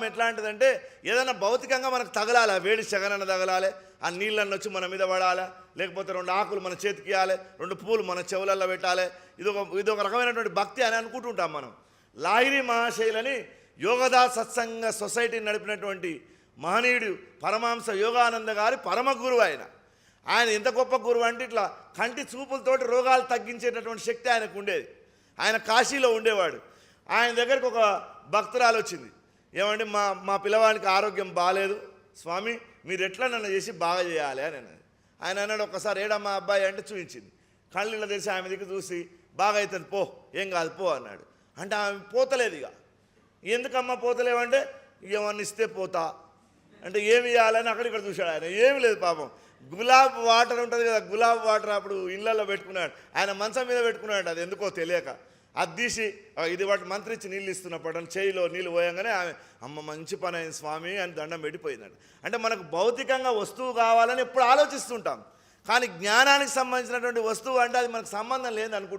స్వభావం ఎట్లాంటిదంటే ఏదైనా భౌతికంగా మనకు తగలాలి? వేడి సెగనన్న తగలాలి ఆ నీళ్ళన్న వచ్చి మన మీద పడాలి? లేకపోతే రెండు ఆకులు మన చేతికి ఇవ్వాలి రెండు పూలు మన చెవులల్లో పెట్టాలి? ఇది ఒక ఇది ఒక రకమైనటువంటి భక్తి అని అనుకుంటుంటాం మనం. లాహిరి మహాశైలని యోగదా సత్సంగ సొసైటీ నడిపినటువంటి మహనీయుడు పరమాంస యోగానంద గారి పరమ గురువు ఆయన. ఆయన ఎంత గొప్ప గురువు అంటే ఇట్లా కంటి చూపులతోటి రోగాలు తగ్గించేటటువంటి శక్తి ఆయనకు ఉండేది. ఆయన కాశీలో ఉండేవాడు. ఆయన దగ్గరికి ఒక భక్తురాలు వచ్చింది. ఏమంటే మా మా పిల్లవానికి ఆరోగ్యం బాగాలేదు స్వామి మీరు ఎట్లా నన్ను చేసి బాగా చేయాలి అని అన్నది. ఆయన అన్నాడు ఒకసారి ఏడా మా అబ్బాయి అంటే చూపించింది. కళ్ళ తెరిచి ఆమె దగ్గర చూసి బాగా అవుతుంది పో ఏం కాదు పో అన్నాడు. అంటే ఆమె పోతలేదు ఇక. ఎందుకమ్మా పోతలేవంటే ఏమన్నా ఇస్తే పోతా. అంటే ఏమి ఇవ్వాలని అక్కడ ఇక్కడ చూశాడు ఆయన. ఏమి లేదు పాపం. గులాబ్ వాటర్ ఉంటుంది కదా గులాబ్ వాటర్ అప్పుడు ఇళ్ళల్లో పెట్టుకున్నాడు. ఆయన మంచం మీద పెట్టుకున్నాడు అది ఎందుకో తెలియక. అది తీసి ఇది వాటి మంత్రి ఇచ్చి నీళ్ళు ఇస్తున్నప్పుడు చేయిలో నీళ్ళు పోయంగానే ఆమె అమ్మ మంచి పని అయింది స్వామి అని దండం పెట్టిపోయిందంట. అంటే మనకు భౌతికంగా వస్తువు కావాలని ఎప్పుడు ఆలోచిస్తుంటాం. కానీ జ్ఞానానికి సంబంధించినటువంటి వస్తువు అంటే అది మనకు సంబంధం లేదని